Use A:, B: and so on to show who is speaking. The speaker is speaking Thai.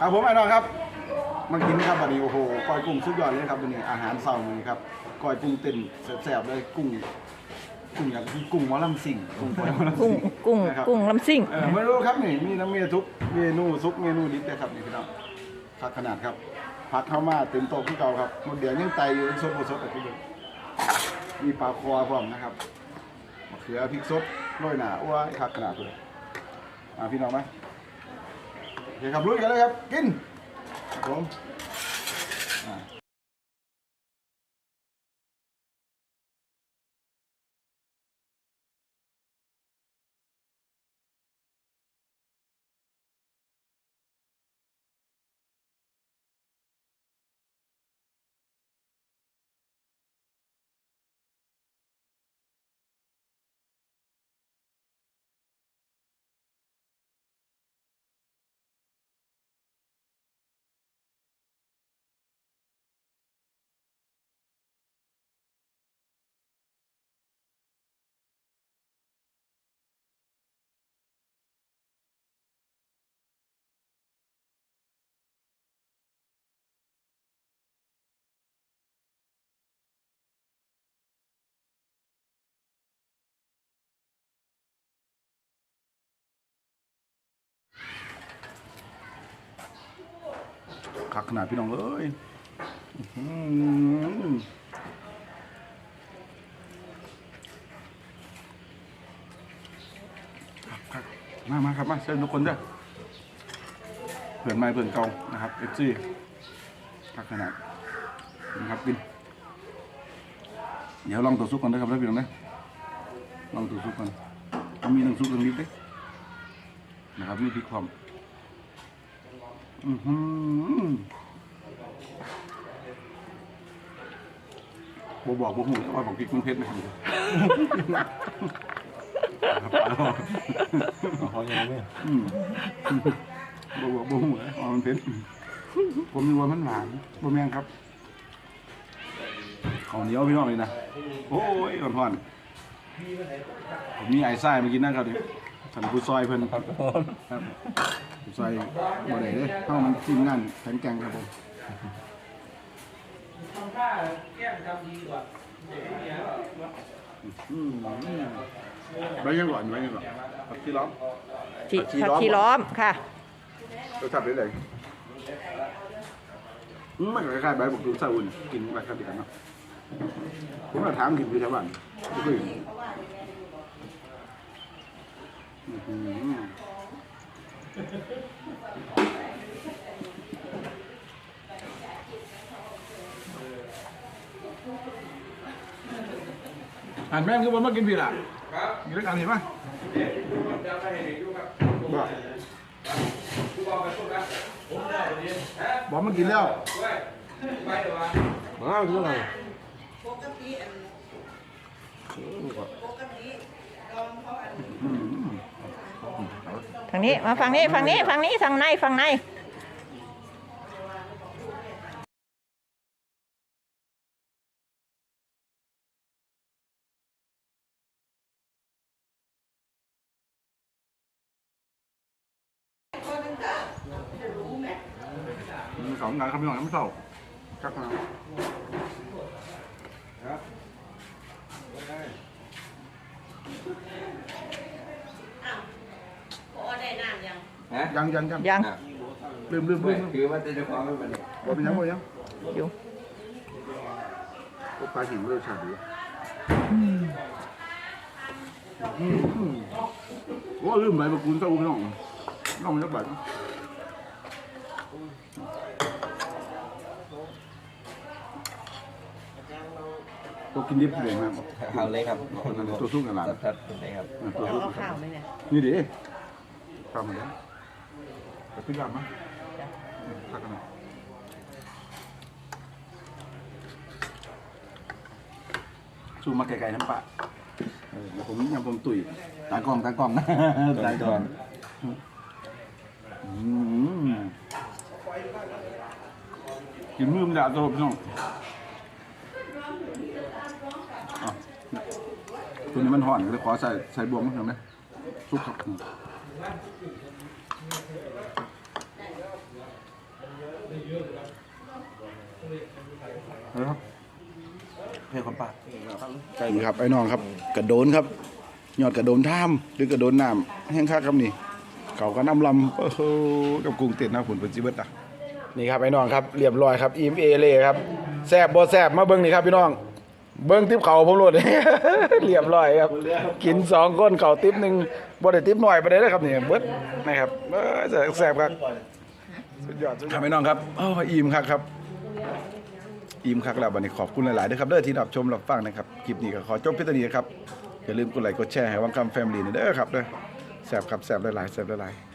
A: ครับผมไอ้น้องครับมากินครับวันนี้โอ้โหก้อยกุ้งสุดยอดเลยครับวันนี้อาหารเช้ามื้อนี้ครับก้อยกุ้งเต้นแซ่บๆเลยกุ้งกุ้งอย่างที่กุ้งหมอลำสิงกุ้งหมอลำ
B: กุ้ง
A: สิง
B: กุ้ง
A: นะครับ
B: กุ้งลำซิ่ง
A: เออไม่รู้ครับนี่มีน้ำเมียทุกเมนูซุปเมนูดิบเลยครับนี่พี่น้องผักขนาดครับผักเข้ามาเต็มโต๊ะที่เก่าครับหมดเดี๋ยวยังไตอยู่สดๆสดๆอะพี่ดูมีปลาคอพร้อมนะครับมะเขือพริกสดโรยหนาอ้วยผักขนาดเลยมาพี่น้องไหม โอเคครับลุยกันเลยครับ กินครับผม คักขนาดพี่น้องเอ้ยครับครับมามาครับมาเชิญทุกคนด้อเพื่อนใหม่เพื่อนเกานะครับเอฟซีคักขนาดนะครับกิน เดี๋ยวลองตัวซุปก่อนนะครับแล้วพี่น้องนะลองตัวซุปก่อนเอามีน้ำซุปตรงนี้ด้วยนะครับมีพริกความ อือหือบบอกบหูว่าบอกพริกมันเผ็ดไหมครับครับ
C: เขาอย่างนี้
A: อืมบบอกบหูว่ามันเผ็ดผมนึกว่ามันหวานบ่แม่นครับข้าวเหนียวพี่น้องเลยนะโอ้ยร้อนๆผมมีไอ้ไส้มากินนะครับดิท่านผู้ซอยเพิ่นครับครับ ใส่บ่ได้เด้เข้ามันทีมงานแข็งแกร่งครับผมอืมใบยังก่อนใบยังก่อนผักชีล้อมผักชี
B: ผัก
A: ล้อม
B: ชีล้อมค่ะ
A: รสชาติเป็นไงอืมมันก็คล้ายๆใบบักตูซาอุ่นกินแบบครับเดียวกันเนาะผมมาถามกินอยู่แถวบ้านไม่เคยอื้ อหืออ่านแม่งคือมันมากินผิดอะครับกินด้วยกันเห็นไหมบอกบอกมันกินแล้ว
C: มาเอาที่ไหน
A: อืม
B: ทางนี้มาฝั่งนี้ฝั่งนี้ฝั่งนี้ฝั่งในฝั่งใน
A: มีสองงานครับพี่น้องยังไม่เศร้าชักนะ
D: พอได้น้ำยัง
C: ฮะ
A: ยังยังยัง
B: ยัง
A: ลืมลืมลื
C: ไม่
A: มลืม
C: คือว่าจะจะความไม่เป็นไร
A: บอกเป็นยังบอกยัง
B: อยู่
A: ก็ปลาหิวรสชาติดีอืมโอ้ลืมใบมะกรูดเต้าหู้พี่น้องน้องมันจะใบตัวกินดิบเลยมั้ง
C: เอาเลยครับ
A: ตัวสู้กันหลาน
C: ชัดๆเลยครับ
A: ตัว
D: เอา
A: สู้
D: เอาข้าวไหมเนี่ย
A: นี่ดิทำมาแล้ว แต่พี่ยามมั้ยทักกันหน่อยสู้มาไกลๆน้ำปะเออเดี๋ยวผมยังผมตุ๋ยตากล้องตากล้องนะตากล้องอืมกินมือมันด่าตัวพี่น้องอะเนี่ยตัวนี้มันห่อนก็เลยขอใส่ใส่บวงมั้งเห็นไหมซุปครับ
C: ครับเพื่อนคนปาก
A: นี่ครับไอ้น้องครับ กระโดนครับยอดกระโดนท่ามหรือกระโดนน้ำแห้งคักครับนี่เขาก็น้ำลำโอ้โหกับกรุงเต็ดนะผุนเป็นจิเบิตอะนี่ครับไอ้น้องครับเรียบร้อยครับอีมเอเล่ครับแซบบ่แซบมาเบิ้งนี่ครับพี่น้อง เบิ้งทิปเขาผมโหลดเรียบร้อยครับ กินสองคนเขาทิปหนึ่งบ่ได้ทิปหน่อยไปเลยนะครับนี่เบิดนะครับเอ้ยแซบครับสุดยอดสุดยอดครับไอ้น้องครับอ้ออิ่มครับครับ อิ่มคักแล้ววันนี้ขอบคุณหลายๆด้วยครับเด้อที่รับชมรับฟังนะครับคลิปนี้ก็ขอจบเพียงเท่านี้ครับอย่าลืมกดไลค์กดแชร์ให้วังคำแฟมิลี่นี่เด้อครับเด้อแซ่บครับแซ่บหลายๆแซ่บหลายๆ